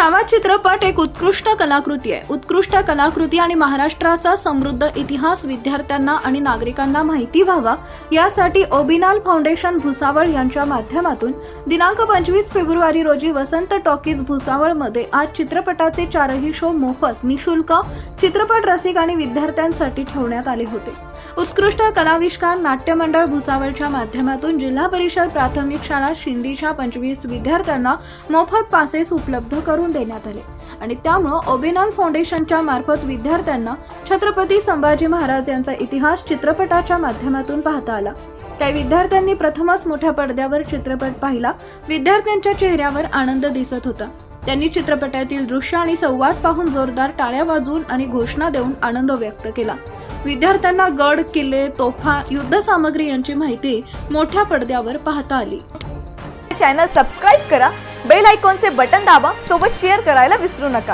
चित्रपट एक उत्कृष्ट कलाकृती आहे. उत्कृष्ट कलाकृती आणि महाराष्ट्राचा समृद्ध इतिहास विद्यार्थ्यांना आणि नागरिकांना माहिती व्हावा. यासाठी ओबिनाल फाउंडेशन भुसावळ यांच्या माध्यमातून दिनांक पंचवीस फेब्रुवारी रोजी वसंत टॉकीज भुसावळमध्ये आज चित्रपटाचे चारही शो मोफत निशुल्क चित्रपट रसिक आणि विद्यार्थ्यांसाठी ठेवण्यात आले होते. उत्कृष्ट कलाविष्कार नाट्यमंडळ भुसावळच्या माध्यमातून जिल्हा परिषद प्राथमिक शाळा शिंदीच्या पंचवीस विद्यार्थ्यांना मोफत पासेस उपलब्ध करून देण्यात आले. आणि त्यामुळं ओबेनॉन फाउंडेशनच्या मार्फत विद्यार्थ्यांना छत्रपती संभाजी महाराज यांचा इतिहास चित्रपटाच्या माध्यमातून पाहता आला. त्या विद्यार्थ्यांनी प्रथमच मोठ्या पडद्यावर चित्रपट पाहिला. विद्यार्थ्यांच्या चेहऱ्यावर आनंद दिसत होता. त्यांनी चित्रपटातील दृश्य आणि संवाद पाहून जोरदार टाळ्या वाजवून आणि घोषणा देऊन आनंद व्यक्त केला. विद्यार्थ्यांना गड किल्ले तोफा युद्ध सामग्री यांची माहिती मोठ्या पडद्यावर पाहता आली. चॅनल सबस्क्राईब करा बेल आयकॉनचे बटन दाबा सोबत शेअर करायला विसरू नका.